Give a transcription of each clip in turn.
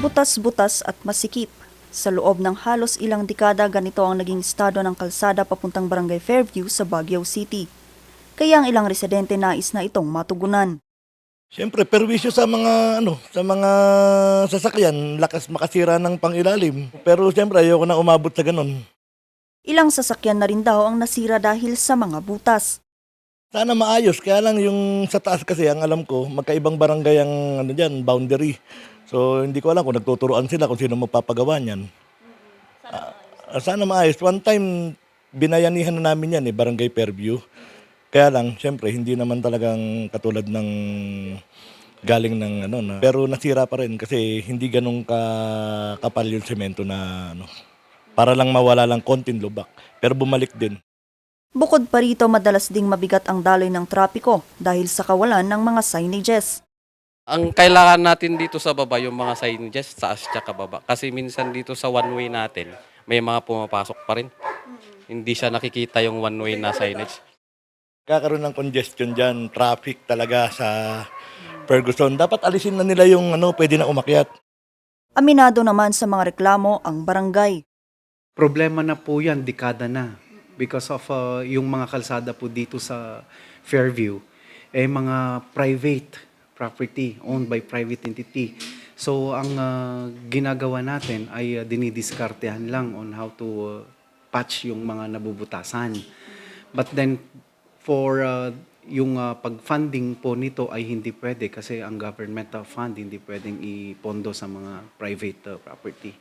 Butas-butas at masikip. Sa loob ng halos ilang dekada, ganito ang naging estado ng kalsada papuntang Barangay Fairview sa Baguio City. Kaya ang ilang residente nais na itong matugunan. Siyempre, perwisyo sa mga ano, sa mga sasakyan, lakas makasira ng pangilalim. Pero siyempre, ayoko na umabot sa ganun. Ilang sasakyan na rin daw ang nasira dahil sa mga butas. Sana maayos, kaya lang yung sa taas kasi, ang alam ko, magkaibang barangay ang ano dyan, boundary. So, hindi ko alam kung nagtuturoan sila kung sino magpapagawa niyan. Ah, sana maayos. One time, binayanihan na namin yan eh, Barangay Fairview. Kaya lang, siyempre, hindi naman talagang katulad ng galing ng ano na pero nasira pa rin kasi hindi ganun ka kapal yung semento na ano para lang mawala lang konting lubak pero bumalik din Bukod pa rito, madalas ding mabigat ang daloy ng trapiko dahil sa kawalan ng mga signages. Ang kailangan natin dito sa baba, yung mga signages, taas tsaka baba. Kasi minsan dito sa one-way natin, may mga pumapasok pa rin. Hindi siya nakikita yung one-way na signage. kakaroon ng congestion diyan traffic talaga sa Ferguson dapat alisin na nila yung ano pwede na umakyat Aminado naman sa mga reklamo ang barangay. Problema na po yan, dekada na. Because of uh, yung mga kalsada po dito sa Fairview, eh mga private property owned by private entity. So ang uh, ginagawa natin ay uh, dinidiskartehan lang on how to uh, patch yung mga nabubutasan. But then for uh, yung uh, pag-funding po nito ay hindi pwede kasi ang government uh, fund hindi pwedeng ipondo sa mga private uh, property.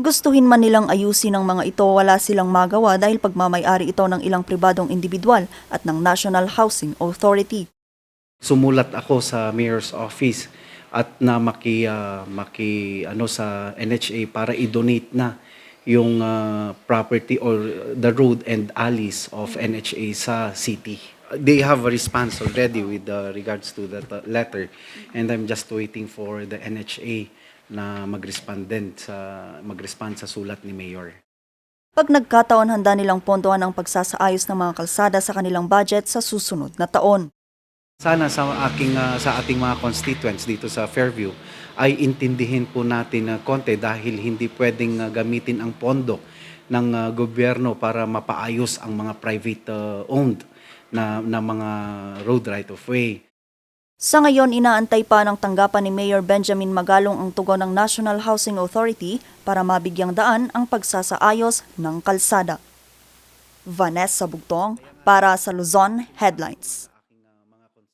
Gustuhin man nilang ayusin ang mga ito, wala silang magawa dahil pagmamayari ito ng ilang pribadong individual at ng National Housing Authority. sumulat ako sa mayor's office at na maki ah, maki ano sa NHA para i-donate na yung ah, property or the road and alleys of NHA sa city. They have a response already with uh, regards to that uh, letter and I'm just waiting for the NHA na mag-respond din sa mag-respond sa sulat ni mayor. Pag nagkataon, handa nilang pondohan ang pagsasaayos ng mga kalsada sa kanilang budget sa susunod na taon. Sana sa aking ah, sa ating mga constituents dito sa Fairview ay intindihin po natin na konti dahil hindi pwedeng ah, gamitin ang pondo ng ah, gobyerno para mapaayos ang mga private ah, owned na, na mga road right of way. Sa ngayon, inaantay pa ng tanggapan ni Mayor Benjamin Magalong ang tugon ng National Housing Authority para mabigyang daan ang pagsasaayos ng kalsada. Vanessa Bugtong para sa Luzon Headlines.